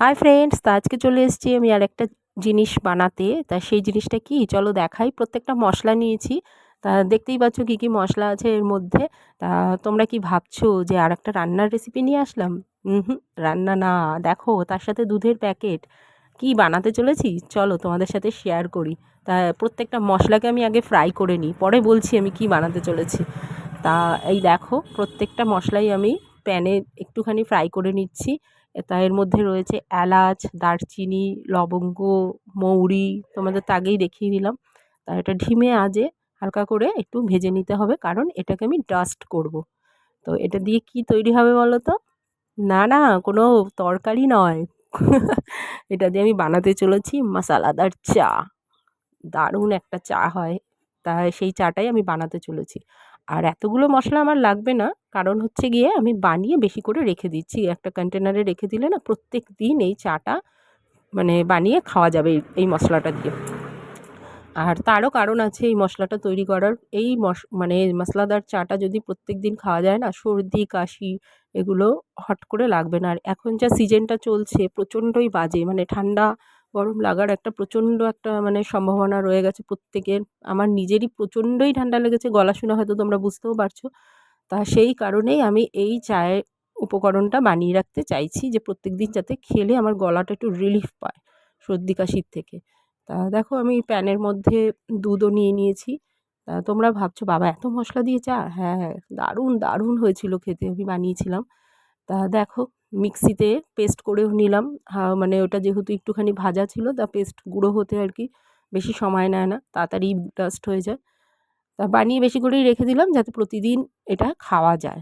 Hi friends তা আজকে চলে এসেছি আমি আর একটা জিনিস বানাতে। তা সেই জিনিসটা কি? চলো দেখাই। প্রত্যেকটা মশলা নিয়েছি। তা দেখতেই পাচ্ছ কী কী মশলা আছে এর মধ্যে। তা তোমরা কি ভাবছ যে আর একটা রান্নার রেসিপি নিয়ে আসলাম? হুম, রান্না না। দেখো, তার সাথে দুধের প্যাকেট কি বানাতে চলেছি? চলো তোমাদের সাথে শেয়ার করি। তা প্রত্যেকটা মশলাকে আমি আগে ফ্রাই করে নিই। পরে বলছি আমি কি বানাতে চলেছি। তা এই দেখো, প্রত্যেকটা মশলাই আমি প্যানে একটুখানি ফ্রাই করে নিচ্ছি। তা এর মধ্যে রয়েছে এলাচ, দারচিনি, লবঙ্গ, মৌরি, তোমাদের তো আগেই দেখিয়ে দিলাম। তা এটা ঢিমে আজে হালকা করে একটু ভেজে নিতে হবে কারণ এটাকে আমি ডাস্ট করব। তো এটা দিয়ে কি তৈরি হবে বলো তো? না না, কোনো তরকারি নয়। এটা দিয়ে আমি বানাতে চলেছি মশালাদার চা। দারুণ একটা চা হয়। তা সেই চাটাই আমি বানাতে চলেছি। আর এতগুলো মশলা আমার লাগবে না। কারণ হচ্ছে গিয়ে আমি বানিয়ে বেশি করে রেখে দিচ্ছি। একটা কন্টেনারে রেখে দিলে না প্রত্যেক দিন এই চাটা মানে বানিয়ে খাওয়া যাবে এই মশলাটা দিয়ে। আর তারও কারণ আছে এই মশলাটা তৈরি করার। এই মশ মানে মশলাদার চাটা যদি প্রত্যেক দিন খাওয়া যায় না, সর্দি, কাশি এগুলো হট করে লাগবে না। আর এখন যা সিজনটা চলছে, প্রচণ্ডই বাজে। মানে ঠান্ডা গরম লাগার একটা প্রচণ্ড একটা মানে সম্ভাবনা রয়ে গেছে প্রত্যেকের। আমার নিজেরই প্রচণ্ডই ঠান্ডা লেগেছে, গলা শুনে হয়তো তোমরা বুঝতেও পারছ। তা সেই কারণেই আমি এই চায়ের উপকরণটা বানিয়ে রাখতে চাইছি যে প্রত্যেক দিন যাতে খেলে আমার গলাটা একটু রিলিফ পায় সর্দি কাশির থেকে। তা দেখো আমি প্যানের মধ্যে দুধও নিয়ে নিয়েছি। তা তোমরা ভাবছ, বাবা, এত মশলা দিয়ে চা? হ্যাঁ হ্যাঁ দারুণ দারুণ হয়েছিল খেতে। আমি বানিয়েছিলাম। তা দেখো মিক্সিতে পেস্ট করেও নিলাম। মানে ওটা যেহেতু একটুখানি ভাজা ছিল, তা পেস্ট গুঁড়ো হতে আর কি বেশি সময় নেয় না, তাড়াতাড়ি ডাস্ট হয়ে যায়। তা বানিয়ে বেশি করেই রেখে দিলাম যাতে প্রতিদিন এটা খাওয়া যায়।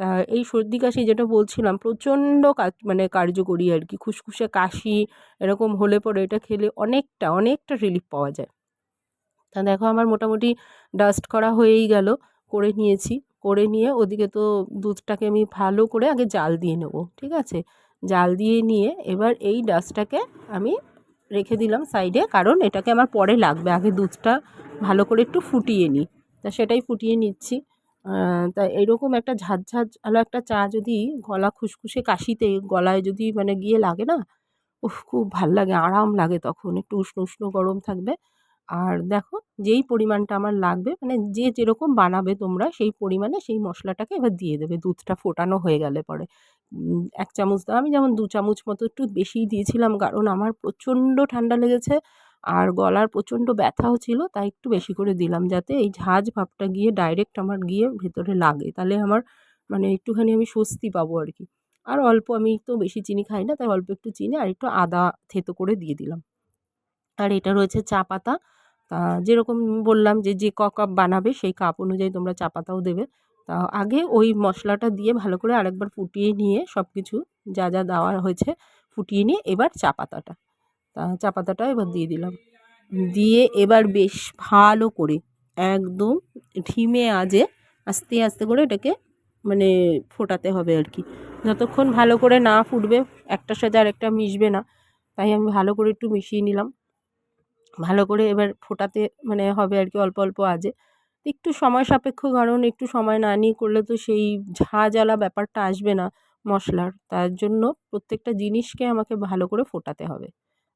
তা এই সর্দি কাশি যেটা বলছিলাম, প্রচণ্ড কাজ মানে কার্যকরী আর কি, খুসখুসে কাশি এরকম হলে পরে এটা খেলে অনেকটা অনেকটা রিলিফ পাওয়া যায়। তা দেখো আমার মোটামুটি ডাস্ট করা হয়েই গেল, করে নিয়েছি। করে নিয়ে ওদিকে তো দুধটাকে আমি ভালো করে আগে জাল দিয়ে নেব, ঠিক আছে? জাল দিয়ে নিয়ে এবার এই ডাস্টটাকে আমি রেখে দিলাম সাইডে, কারণ এটাকে আমার পরে লাগবে। আগে দুধটা ভালো করে একটু ফুটিয়ে নিই। তা সেটাই ফুটিয়ে নিচ্ছি। তা এরকম একটা ঝাঁঝ আলো একটা চা যদি গলা খুসখুসে কাশিতে গলায় যদি মানে গিয়ে লাগে না, উফ, খুব ভালো লাগে, আরাম লাগে তখন। একটু উষ্ণ উষ্ণ গরম থাকবে। আর দেখো যেই পরিমাণটা আমার লাগবে মানে যে যেরকম বানাবে তোমরা সেই পরিমাণে সেই মশলাটাকে এবার দিয়ে দেবে। দুধটা ফোটানো হয়ে গেলে পরে। এক চামচ দাও। আমি যেমন দু চামচ মতো একটু বেশিই দিয়েছিলাম কারণ আমার প্রচণ্ড ঠান্ডা লেগেছে আর গলার প্রচণ্ড ব্যথাও ছিল, তাই একটু বেশি করে দিলাম যাতে এই ঝাঁজ ভাবটা গিয়ে ডাইরেক্ট আমার গিয়ে ভেতরে লাগে। তাহলে আমার মানে একটুখানি আমি স্বস্তি পাবো আর কি। আর অল্প আমি তো বেশি চিনি খাই না, তাই অল্প একটু চিনি আর একটু আদা থেতো করে দিয়ে দিলাম। আর এটা রয়েছে চা পাতা। তা যেরকম বললাম যে যে ক কাপ বানাবে সেই কাপ অনুযায়ী তোমরা চা পাতাও দেবে। তা আগে ওই মশলাটা দিয়ে ভালো করে আরেকবার ফুটিয়ে নিয়ে সব কিছু যা যা দেওয়া হয়েছে ফুটিয়ে নিয়ে এবার চা পাতাটা। তা চা পাতাটা এবার দিয়ে দিলাম। দিয়ে এবার বেশ ভালো করে একদম ঢিমে আজে আস্তে আস্তে করে এটাকে মানে ফোটাতে হবে আর কি। যতক্ষণ ভালো করে না ফুটবে একটার সাথে আরেকটা মিশবে না, তাই আমি ভালো করে একটু মিশিয়ে নিলাম। ভালো করে এবার ফোটাতে মানে হবে আর কি অল্প অল্প আজে। একটু সময় সাপেক্ষ কারণ একটু সময় না নিয়ে করলে তো সেই ঝাঁঝালা ব্যাপারটা আসবে না মশলার। তার জন্য প্রত্যেকটা জিনিসকে আমাকে ভালো করে ফোটাতে হবে।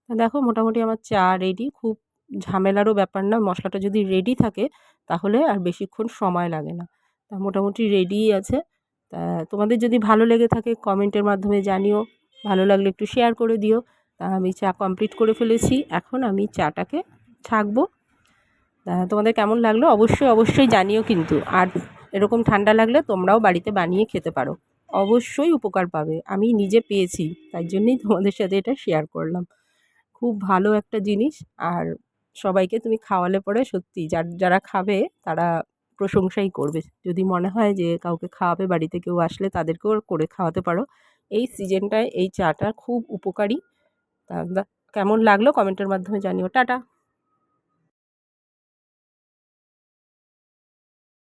দেখো মোটামুটি আমার চা রেডি খুব ঝামেলারও ব্যাপার না। মশলাটা যদি রেডি থাকে তাহলে আর বেশিক্ষণ সময় লাগে না। তা মোটামুটি রেডিই আছে। তা তোমাদের যদি ভালো লেগে থাকে কমেন্টের মাধ্যমে জানিও। ভালো লাগলে একটু শেয়ার করে দিও। আমি চা কমপ্লিট করে ফেলেছি। এখন আমি চাটাকে ছাঁকবো। তোমাদের কেমন লাগল? অবশ্যই অবশ্যই জানিও কিন্তু। আর এরকম ঠান্ডা লাগলে তোমরাও বাড়িতে বানিয়ে খেতে পারো। অবশ্যই উপকার পাবে। আমি নিজে পেয়েছি, তাই জন্যই তোমাদের সাথে এটা শেয়ার করলাম। খুব ভালো একটা জিনিস। আর সবাইকে তুমি খাওয়ালে পরে সত্যি যার, যারা খাবে তারা প্রশংসাই করবে। যদি মনে হয় যে কাউকে খাওয়াবে, বাড়িতে কেউ আসলে তাদেরকেও করে খাওয়াতে পারো। এই সিজনটায় এই চাটা খুব উপকারী। তা কেমন লাগল? কমেন্টের মাধ্যমে জানিও। টাটা।